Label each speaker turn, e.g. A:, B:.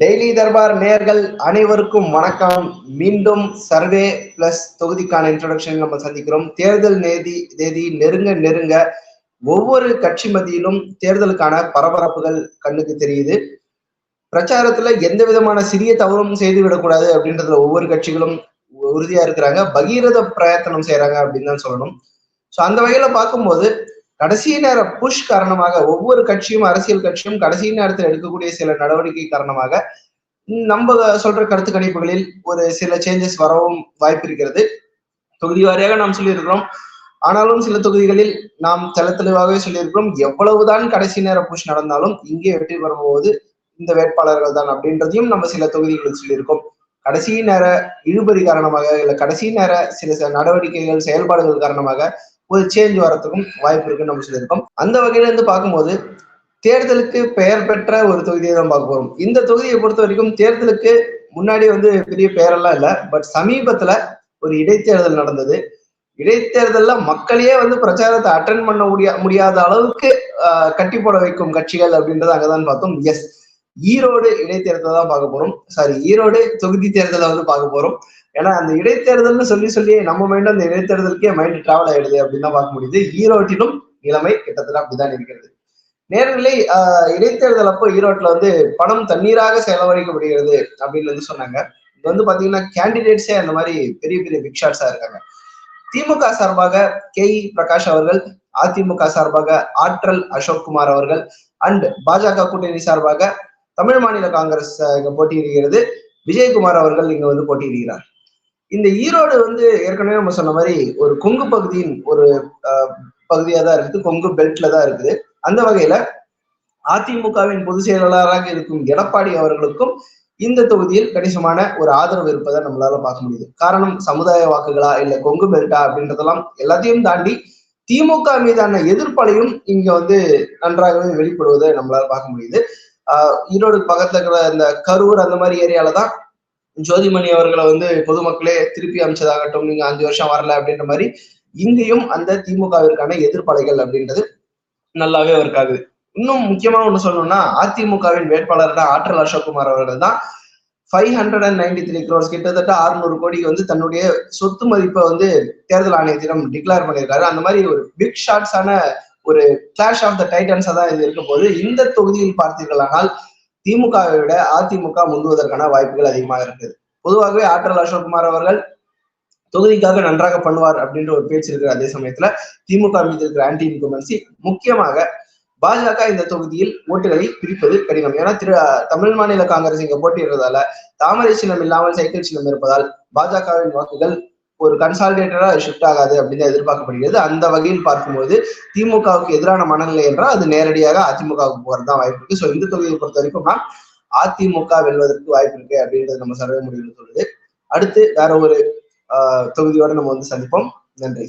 A: Daily Darbar நேர்கள் அனைவருக்கும் வணக்கம். மீண்டும் சர்வே பிளஸ் தொகுதிக்கான இன்ட்ரோடக்ஷன் நம்ம சந்திக்கிறோம். தேர்தல் நேதி தேதி நெருங்க நெருங்க ஒவ்வொரு கட்சி மத்தியிலும் தேர்தலுக்கான பரபரப்புகள் கண்ணுக்கு தெரியுது. பிரச்சாரத்துல எந்த விதமான சிறிய தவறும் செய்து விடக்கூடாது அப்படின்றதுல ஒவ்வொரு கட்சிகளும் உறுதியா இருக்கிறாங்க. பகீரத பிரயத்தனம் செய்யறாங்க அப்படின்னு தான் சொல்லணும். சோ அந்த வகையில பார்க்கும்போது கடைசி நேர புஷ் காரணமாக ஒவ்வொரு கட்சியும் அரசியல் கட்சியும் கடைசி நேரத்தில் எடுக்கக்கூடிய சில நடவடிக்கை காரணமாக நம்ம சொல்ற கருத்து கணிப்புகளில் ஒரு சில சேஞ்சஸ் வரவும் வாய்ப்பு இருக்கிறது. தொகுதி வாரியாக நாம் சொல்லியிருக்கிறோம். ஆனாலும் சில தொகுதிகளில் நாம் தெல தெளிவாகவே சொல்லியிருக்கிறோம். எவ்வளவுதான் கடைசி நேர புஷ் நடந்தாலும் இங்கே வெற்றி பெறும்போது இந்த வேட்பாளர்கள் தான் அப்படின்றதையும் நம்ம சில தொகுதிகளுக்கு சொல்லியிருக்கோம். கடைசி நேர இழுபறி காரணமாக இல்ல கடைசி நேர சில சில நடவடிக்கைகள் செயல்பாடுகள் காரணமாக ஒரு சேஞ்ச் வரத்துக்கும் வாய்ப்பு இருக்குன்னு நம்ம சொல்லியிருக்கோம். அந்த வகையில இருந்து பார்க்கும்போது தேர்தலுக்கு பெயர் பெற்ற ஒரு தொகுதியை தான் பார்க்க போறோம். இந்த தொகுதியை பொறுத்த வரைக்கும் தேர்தலுக்கு முன்னாடி வந்து பெரிய பெயரெல்லாம் இல்லை பட் சமீபத்துல ஒரு இடைத்தேர்தல் நடந்தது. இடைத்தேர்தல்ல மக்களையே வந்து பிரச்சாரத்தை அட்டன் பண்ண முடியா முடியாத அளவுக்கு கட்டி போட வைக்கும் கட்சிகள் அப்படின்றத அங்கதான் பார்த்தோம். எஸ் ஈரோடு இடைத்தேர்தல் தான் பார்க்க போறோம். சாரி ஈரோடு தொகுதி தேர்தலை வந்து பார்க்க போறோம். ஏன்னா அந்த இடைத்தேர்தல்னு சொல்லி சொல்லி நம்ம மைண்ட் அந்த இடைத்தேர்தலுக்கே மைண்ட் டிராவல் ஆயிடுது அப்படின்னு தான் பார்க்க முடியுது. ஈரோட்டிலும் நிலைமை கிட்டத்தட்ட அப்படிதான் இருக்கிறது. நேர்நிலை ஆஹ் இடைத்தேர்தல் அப்போ ஈரோட்டில் வந்து பணம் தண்ணீராக செலவழிக்கப்படுகிறது அப்படின்னு வந்து சொன்னாங்க. இது வந்து பாத்தீங்கன்னா கேண்டிடேட்ஸே அந்த மாதிரி பெரிய பெரிய பிக் ஷாட்ஸா இருக்காங்க. திமுக சார்பாக கே. இ. பிரகாஷ் அவர்கள் அதிமுக சார்பாக ஆற்றல் அசோக்குமார் அவர்கள் அண்ட் பாஜக கூட்டணி சார்பாக தமிழ் மாநில காங்கிரஸ் இங்க போட்டியிடுகிறது. விஜயகுமார் அவர்கள் இங்க வந்து போட்டியிடுகிறார். இந்த ஈரோடு வந்து ஏற்கனவே நம்ம சொன்ன மாதிரி ஒரு கொங்கு பகுதியின் ஒரு பகுதியா தான் இருக்குது. கொங்கு பெல்ட்ல தான் இருக்குது. அந்த வகையில அதிமுகவின் பொதுச் செயலாளராக இருக்கும் எடப்பாடி அவர்களுக்கும் இந்த தொகுதியில் கணிசமான ஒரு ஆதரவு இருப்பதை நம்மளால பார்க்க முடியுது. காரணம் சமுதாய வாக்குகளா இல்ல கொங்கு பெல்ட்டா அப்படின்றதெல்லாம் எல்லாத்தையும் தாண்டி திமுக மீதான எதிர்ப்பலையும் இங்க வந்து நன்றாகவே வெளிப்படுவதை நம்மளால பார்க்க முடியுது. ஆஹ் ஈரோடு பக்கத்துல இருக்கிற இந்த கரூர் அந்த மாதிரி ஏரியால தான் ஜோதிமணி அவர்களை வந்து பொதுமக்களே திருப்பி அமைச்சதாகட்டும் நீங்க அஞ்சு வருஷம் வரல அப்படின்ற மாதிரி இங்கேயும் அந்த திமுகவிற்கான எதிர்ப்பலைகள் அப்படின்றது நல்லாவே ஒர்க் ஆகுது. இன்னும் முக்கியமான ஒண்ணு சொல்லணும்னா அதிமுகவின் வேட்பாளர் தான் ஆற்றல் அசோக்குமார் அவர்கள் தான். Five hundred and ninety three crores கிட்டத்தட்ட அறுநூறு கோடிக்கு வந்து தன்னுடைய சொத்து மதிப்பை வந்து தேர்தல் ஆணையத்திடம் டிக்ளேர் பண்ணியிருக்காரு. அந்த மாதிரி ஒரு பிக் ஷாட்ஸான ஒரு கிளாஷ் ஆஃப் த டைட்டன்ஸா தான் இது இருக்கும் போது இந்த தொகுதியில் பார்த்தீர்களானால் திமுகவை விட அதிமுக முந்துவதற்கான வாய்ப்புகள் அதிகமாக இருக்குது. பொதுவாகவே ஆற்றல் அசோக்குமார் அவர்கள் தொகுதிக்காக நன்றாக பண்ணுவார் அப்படின்ற ஒரு பேச்சு இருக்கிற அதே சமயத்துல திமுக மீது இருக்கிற ஆன்டி இன்குமென்சி முக்கியமாக பாஜக இந்த தொகுதியில் ஓட்டுகளை பிரிப்பது கடினம். ஏன்னா திரு தமிழ் மாநில காங்கிரஸ் இங்க போட்டியிடுறதால தாமரை சின்னம் இல்லாமல் சைக்கிள் சின்னம் இருப்பதால் பாஜகவின் வாக்குகள் ஒரு கன்சாலிடேட்டரா ஷிஃப்ட் ஆகாது அப்படின்னு எதிர்பார்க்கப்படுகிறது. அந்த வகையில் பார்க்கும்போது திமுகவுக்கு எதிரான மனநிலை என்றால் அது நேரடியாக அதிமுகவுக்கு போறதுதான் வாய்ப்பு இருக்கு. ஸோ இந்த தொகுதியை பொறுத்த வரைக்கும் நான் அதிமுக வெல்வதற்கு வாய்ப்பு இருக்கு அப்படின்றது நம்ம சர்வே முடிவு சொல்லுது. அடுத்து வேற ஒரு தொகுதியோட நம்ம வந்து சந்திப்போம். நன்றி.